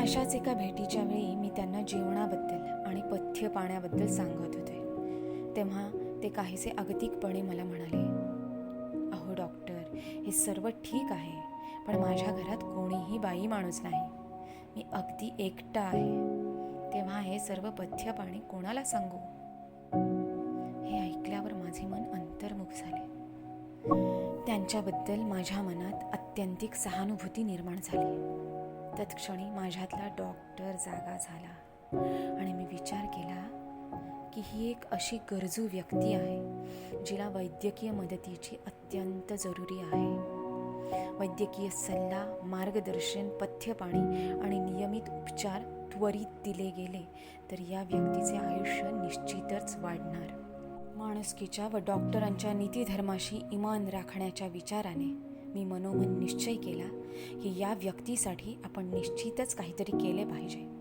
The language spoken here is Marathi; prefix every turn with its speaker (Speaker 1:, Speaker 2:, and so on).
Speaker 1: अशाच एका भेटीच्या वेळी मी त्यांना जेवणाबद्दल आणि पथ्य पाण्याबद्दल सांगत होते. तेव्हा ते काहीसे अगतिकपणे मला म्हणाले अहो डॉक्टर हे सर्व ठीक आहे पण माझ्या घरात कोणीही बाई माणूस नाही. मी अगदी एकटा आहे. तेव्हा हे सर्व पथ्य पाणी कोणाला सांगू? हे ऐकल्यावर माझे मन अंतर्मुख झाले. त्यांच्याबद्दल माझ्या मनात अत्यंतिक सहानुभूती निर्माण झाली. तत्क्षणी माझ्यातला डॉक्टर जागा झाला आणि मी विचार केला की ही एक अशी गरजू व्यक्ती आहे जिला वैद्यकीय मदतीची अत्यंत जरुरी आहे. वैद्यकीय सल्ला मार्गदर्शन पथ्यपाणी आणि नियमित उपचार त्वरित दिले गेले तर या व्यक्तीचे आयुष्य निश्चितच वाढणार. माणुसकीच्या व डॉक्टरांच्या नीतीधर्माशी इमान राखण्याच्या विचाराने मी मनोमन निश्चय केला की या व्यक्तीसाठी आपण निश्चितच काहीतरी केले पाहिजे.